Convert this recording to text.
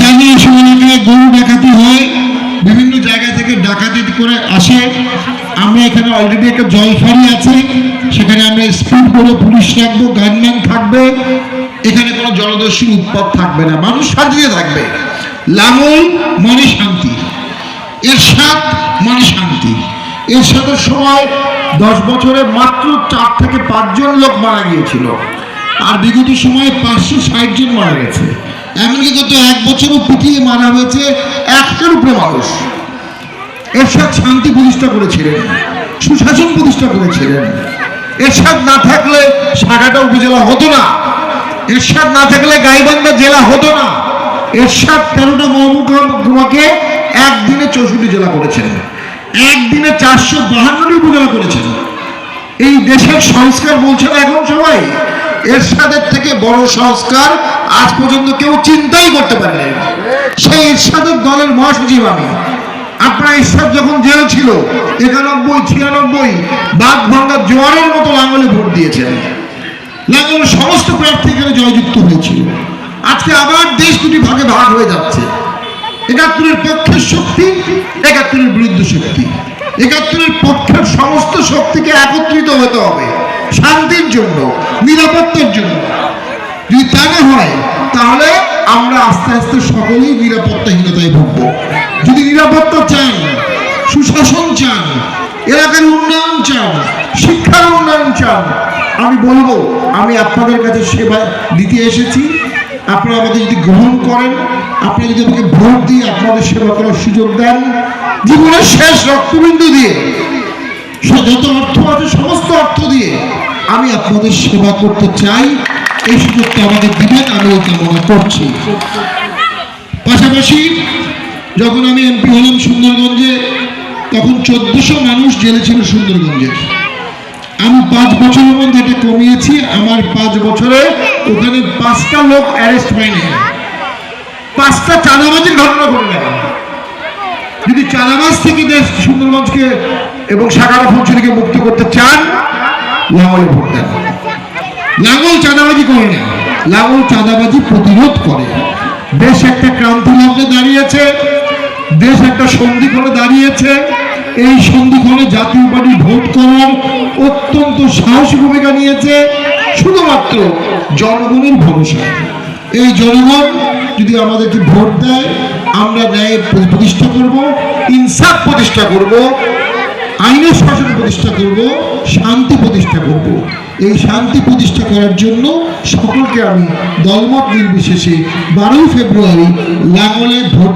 জানি এসব এলাকায় গরু ডাকাতি হয়, বিভিন্ন জায়গা থেকে ডাকাতি করে আসে। আমরা এখানে অলরেডি একটা জলফারি আছে, সেখানে আমরা স্পিড করে পুলিশ রাখব গানম্যান থাকবে। এখানে কোনো জলদস্যুর উৎপাদ থাকবে না, মানুষ শান্তিতে থাকবে। লাঙল মানে শান্তি। এর এরশাদ মানে শান্তি। এরশাদের সময় দশ বছরে মাত্র চার থেকে পাঁচজন লোক মারা গিয়েছিল। আর বিগত সময়ে পাঁচশো ষাট জন মারা গেছে। এমনকি গত এক বছরও পিটিয়ে মারা হয়েছে একটার উপরে মানুষ। এরশাদ শান্তি প্রতিষ্ঠা করেছিলেন, সুশাসন প্রতিষ্ঠা করেছিলেন। এরশাদ না থাকলে সাগাটা উপজেলা হতো না। এরশাদ না থাকলে গাইবান্ধা জেলা হতো না। এরশাদ তেরোটা মহকুমাকে একদিনে চৌষট্টি জেলা করেছেন। একদিনে চারশো বাহান্নটি উপজেলা করেছেন। এই দেশের সংস্কার বলছে না এখন সবাই? এরশাদের থেকে বড় সংস্কার আজ পর্যন্ত কেউ চিন্তাই করতে পারে নাই। সেই এরশাদের দলের মহাসচিব আমি। আপনার ইরশাদ যখন জেল ছিল, একানব্বই, ছিয়ানব্বই, বাঘ ভাঙ্গা জোয়ারের মতো লাঙ্গলে ভোট দিয়েছেন। লাঙ্গলের সমস্ত প্রার্থী এখানে জয়যুক্ত হয়েছিল আজকে আবার দেশ দুটি ভাগে ভাগ হয়ে যাচ্ছে। একাত্তরের পক্ষের শক্তি, একাত্তরের বিরুদ্ধ শক্তি। একাত্তরের পক্ষের সমস্ত শক্তিকে একত্রিত হতে হবে। শান্তির জন্য, নিরাপত্তার জন্য। যদি তা না হয়, তাহলে আমরা আস্তে আস্তে সকলেই নিরাপত্তাহীনতায় ভুগব। যদি নিরাপত্তা চান, সুশাসন চান, এলাকার উন্নয়ন চান, শিক্ষার উন্নয়ন চান, আমি বলব, আমি আপনাদের কাছে সেবা দিতে এসেছি। আপনারা আমাদের যদি গ্রহণ করেন আপনি যদি আমাকে ভোট দিয়ে আপনাদের সেবা করার সুযোগ দেন, জীবনের শেষ রক্তবিন্দু দিয়ে যত অর্থ আছে সমস্ত অর্থ দিয়ে আমি আপনাদের সেবা করতে চাই। এই সুযোগটা আমাকে দিবেন, আমি এই কামনা করছি। পাশাপাশি যখন আমি এমপি হলাম সুন্দরগঞ্জে, তখন চোদ্দশো মানুষ জেলে ছিল সুন্দরগঞ্জে। আমি পাঁচ বছরের মধ্যে এটা কমিয়েছি, আমার পাঁচ বছরে ওখানে পাঁচটা লোক অ্যারেস্ট হয়নি। পাঁচটা চাঁদাবাজির ঘটনা ঘটে না যদি চাঁদাবাজ থেকে দেশ সুন্দরগঞ্জকে এবং সাগারা ফঞ্চলিকে মুক্ত করতে চান, লাঙলে ভোট দেন। লাঙল চাঁদাবাজি করে না, লাঙল চাঁদাবাজি প্রতিরোধ করে। দেশ একটা ক্রান্তি লগ্নে দাঁড়িয়েছে, দেশ একটা সন্ধিক্ষণে দাঁড়িয়েছে। এই সন্ধিক্ষণে জাতীয় পার্টি ভোট করার অত্যন্ত সাহসী ভূমিকা নিয়েছে শুধুমাত্র জনগণের ভরসা এই জনগণ যদি আমাদেরকে ভোট দেয় আমরা ন্যায় প্রতিষ্ঠা করব, ইনসাফ প্রতিষ্ঠা করব আইনের শাসন প্রতিষ্ঠা করব, শান্তি প্রতিষ্ঠা করব। এই শান্তি প্রতিষ্ঠা করার জন্য সকলকে আমি দলমত নির্বিশেষে বারোই ফেব্রুয়ারি লাঙ্গলে ভোট